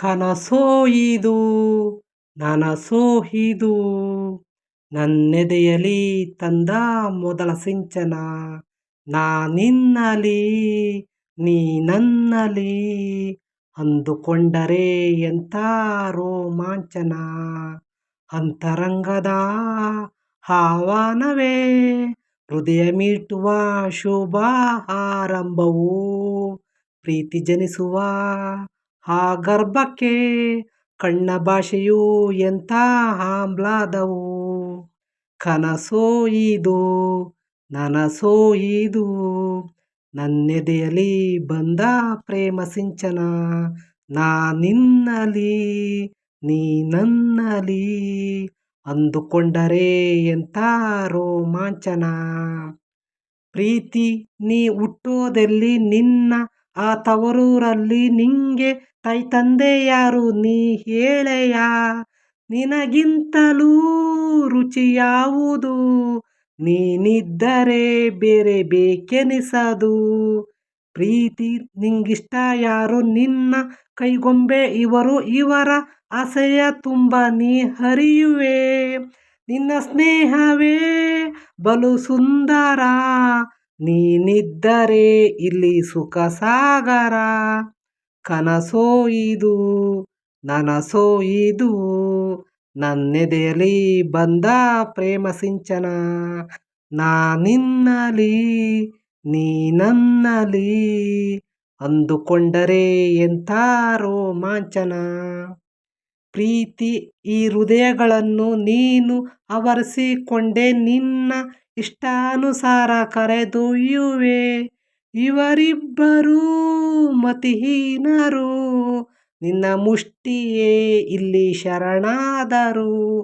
ಕನಸೋ ನನಸೋಹಿದು. ನನ್ನೆದೆಯಲಿ ತಂದ ಮೊದಲ ಸಿಂಚನ ನಾನಿನ್ನಲಿ ನೀ ನನ್ನಲಿ. ಅಂದುಕೊಂಡರೆ ಎಂಥ ರೋಮಾಂಚನ, ಅಂತರಂಗದ ಆಹ್ವಾನವೇ. ಹೃದಯ ಮೀಟುವ ಶುಭ ಆರಂಭವು, ಪ್ರೀತಿ ಜನಿಸುವ ಆ ಗರ್ಭಕ್ಕೆ ಕಣ್ಣ ಭಾಷೆಯು ಎಂಥ ಆಮ್ಲಾದವು? ಕನಸೋ ಇದು, ನನಸೋ ಇದು ನನ್ನೆದೆಯಲಿ ಬಂದ ಪ್ರೇಮ ಸಿಂಚನ ನಾನಿನ್ನಲಿ ನೀ ನನ್ನಲಿ, ಅಂದುಕೊಂಡರೆ ಎಂಥ ರೋಮಾಂಚನ? ಪ್ರೀತಿ ನೀ ಹುಟ್ಟೋದೆಲ್ಲಿ ನಿನ್ನ ಆ ತವರೂರಲ್ಲಿ ನಿಂಗೆ ತಾಯಿ ತಂದೆ ಯಾರು ನೀ ಹೇಳೆಯ ನಿನಗಿಂತಲೂ ರುಚಿ ಯಾವುದು? ನೀನಿದ್ದರೆ ಬೇರೆ ಬೇಕೆನಿಸದು? ಪ್ರೀತಿ ನಿಂಗಿಷ್ಟ ಯಾರು? ನಿನ್ನ ಕೈಗೊಂಬೆ ಇವರು, ಇವರ ಆಸೆಯ ತುಂಬ ನೀ ಹರಿಯುವೆ. ನಿನ್ನ ಸ್ನೇಹವೇ ಬಲು ಸುಂದರ ನೀನಿದ್ದರೆ ಇಲ್ಲಿ ಸುಖ ಸಾಗರ. ಕನಸೋ ಇದು, ನನಸೋ ಇದು, ನನ್ನೆದೆಯಲ್ಲಿ ಬಂದ ಪ್ರೇಮ ಸಿಂಚನ. ನಾನಿನ್ನಲಿ ನೀ ನನ್ನಲಿ, ಅಂದುಕೊಂಡರೆ ಎಂಥ ರೋಮಾಂಚನ. ಪ್ರೀತಿ ಈ ಹೃದಯಗಳನ್ನು ನೀನು ಆವರಿಸಿಕೊಂಡೆ ನಿನ್ನ ಇಷ್ಟಾನುಸಾರ ಕರೆದೊಯ್ಯುವೆ. ಇವರಿಬ್ಬರೂ ಮತಿಹೀನರು. ನಿನ್ನ ಮುಷ್ಟಿಯೇ ಇಲ್ಲಿ ಶರಣಾದರು.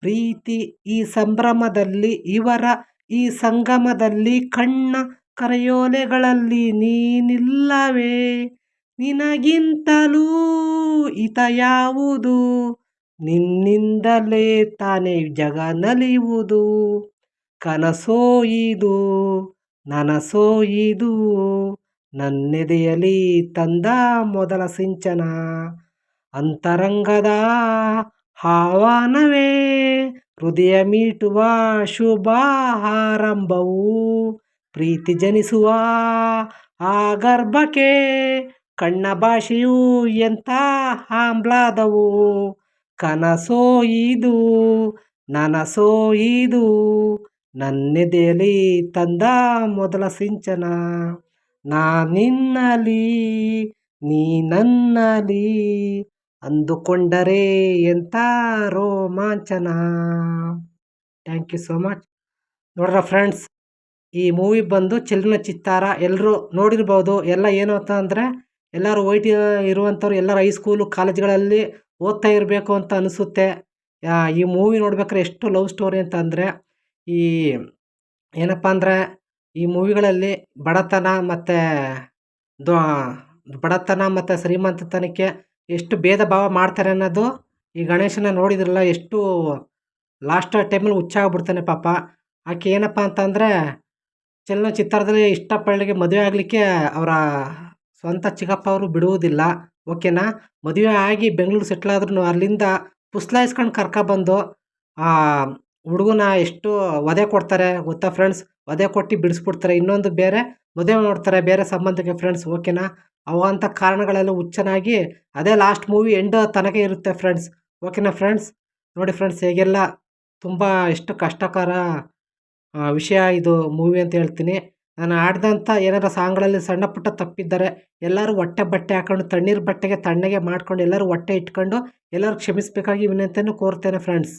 ಪ್ರೀತಿ ಈ ಸಂಭ್ರಮದಲ್ಲಿ, ಇವರ ಈ ಸಂಗಮದಲ್ಲಿ, ಕಣ್ಣ ಕರೆಯೋಲೆಗಳಲ್ಲಿ ನೀನಿಲ್ಲವೇ. ನಿನಗಿಂತಲೂ ಇತ ಯಾವುದು? ನಿನ್ನಿಂದಲೇ ತಾನೇ ಜಗ ನಲಿಯುವುದು ಕನಸೋ ಇದು ನನ್ನೆದೆಯಲಿ ತಂದ ಮೊದಲ ಸಿಂಚನ. ಅಂತರಂಗದ ಹಾವಾನವೇ ಹೃದಯ ಮೀಟುವ ಶುಭ ಆರಂಭವು ಪ್ರೀತಿ ಜನಿಸುವ ಆ ಗರ್ಭಕ್ಕೆ, ಕಣ್ಣ ಭಾಷೆಯು ಎಂಥ ಆಮ್ಲಾದವು. ಕನಸೋ ಇದು ನನ್ನೆದೆಯಲಿ ತಂದ ಮೊದಲ ಸಿಂಚನ. ನಾನಿನ್ನಲಿ ನೀ ನನ್ನಲಿ, ಅಂದುಕೊಂಡರೆ ಎಂಥ ರೋಮಾಂಚನ. ಥ್ಯಾಂಕ್ ಯು ಸೋ ಮಚ್ ನೋಡ್ರ ಫ್ರೆಂಡ್ಸ್ ಈ ಮೂವಿ ಬಂದು ಚಲನಚಿತ್ತಾರ ಎಲ್ಲರೂ ನೋಡಿರ್ಬೋದು. ಎಲ್ಲ ಏನು ಅಂತ ಅಂದರೆ, ಎಲ್ಲರೂ ವೈಟ್ ಇರುವಂಥವ್ರು ಎಲ್ಲರೂ ಹೈಸ್ಕೂಲು ಕಾಲೇಜ್ಗಳಲ್ಲಿ ಓದ್ತಾ ಇರಬೇಕು ಅಂತ ಅನಿಸುತ್ತೆ. ಈ ಮೂವಿ ನೋಡ್ಬೇಕಾದ್ರೆ ಎಷ್ಟು ಲವ್ ಸ್ಟೋರಿ ಅಂತ ಅಂದರೆ ಈ ಏನಪ್ಪ ಅಂದರೆ ಈ ಮೂವಿಗಳಲ್ಲಿ ಬಡತನ ಮತ್ತು ಬಡತನ ಮತ್ತು ಶ್ರೀಮಂತತನಕ್ಕೆ ಎಷ್ಟು ಭೇದ ಭಾವ ಮಾಡ್ತಾರೆ ಅನ್ನೋದು ಈ ಗಣೇಶನ ನೋಡಿದ್ರಲ್ಲ ಎಷ್ಟು ಲಾಸ್ಟ್ ಟೈಮಲ್ಲಿ ಹುಚ್ಚಾಗ್ಬಿಡ್ತಾನೆ ಪಾಪ. ಆಕೆ ಏನಪ್ಪ ಅಂತಂದರೆ ಚಲನಚಿತ್ರದಲ್ಲಿ ಇಷ್ಟಪಳ್ಳಿಗೆ ಮದುವೆ ಆಗಲಿಕ್ಕೆ ಅವರ ಸ್ವಂತ ಚಿಕ್ಕಪ್ಪ ಅವರು ಬಿಡುವುದಿಲ್ಲ ಓಕೆನಾ ಮದುವೆ ಆಗಿ ಬೆಂಗಳೂರು ಸೆಟ್ಲ್ ಆದ್ರೂ ಅಲ್ಲಿಂದ ಪುಸ್ಲಾಯಿಸ್ಕೊಂಡು ಕರ್ಕೊಬಂದು ಹುಡುಗನ ಎಷ್ಟು ವಧೆ ಕೊಡ್ತಾರೆ, ಗೊತ್ತಾ ಫ್ರೆಂಡ್ಸ್ ವಧೆ ಕೊಟ್ಟು ಬಿಡಿಸ್ಬಿಡ್ತಾರೆ. ಇನ್ನೊಂದು ಬೇರೆ, ಮದುವೆ ಮಾಡ್ತಾರೆ ಬೇರೆ ಸಂಬಂಧಕ್ಕೆ ಫ್ರೆಂಡ್ಸ್ ಓಕೆನಾ ಅವಂಥ ಕಾರಣಗಳೆಲ್ಲ ಹುಚ್ಚನಾಗಿ ಅದೇ ಲಾಸ್ಟ್ ಮೂವಿ ಎಂಡ್ ತನಕ ಇರುತ್ತೆ ಫ್ರೆಂಡ್ಸ್ ಓಕೆನಾ ಫ್ರೆಂಡ್ಸ್ ನೋಡಿ ಫ್ರೆಂಡ್ಸ್ ಹೇಗೆಲ್ಲ ತುಂಬ ಎಷ್ಟು ಕಷ್ಟಕರ ವಿಷಯ ಇದು ಮೂವಿ ಅಂತ ಹೇಳ್ತೀನಿ. ನಾನು ಆಡಿದಂಥ ಏನಾರ ಸಾಂಗ್ಗಳಲ್ಲಿ ಸಣ್ಣ ಪುಟ್ಟ ತಪ್ಪಿದ್ದಾರೆ ಎಲ್ಲರೂ ಹೊಟ್ಟೆ ಬಟ್ಟೆ ಹಾಕೊಂಡು, ತಣ್ಣೀರು ಬಟ್ಟೆಗೆ ತಣ್ಣಗೆ ಮಾಡ್ಕೊಂಡು ಎಲ್ಲರೂ ಹೊಟ್ಟೆ ಇಟ್ಕೊಂಡು ಎಲ್ಲರೂ ಕ್ಷಮಿಸಬೇಕಾಗಿ ವಿನಂತಿಯನ್ನು ಕೋರ್ತೇನೆ ಫ್ರೆಂಡ್ಸ್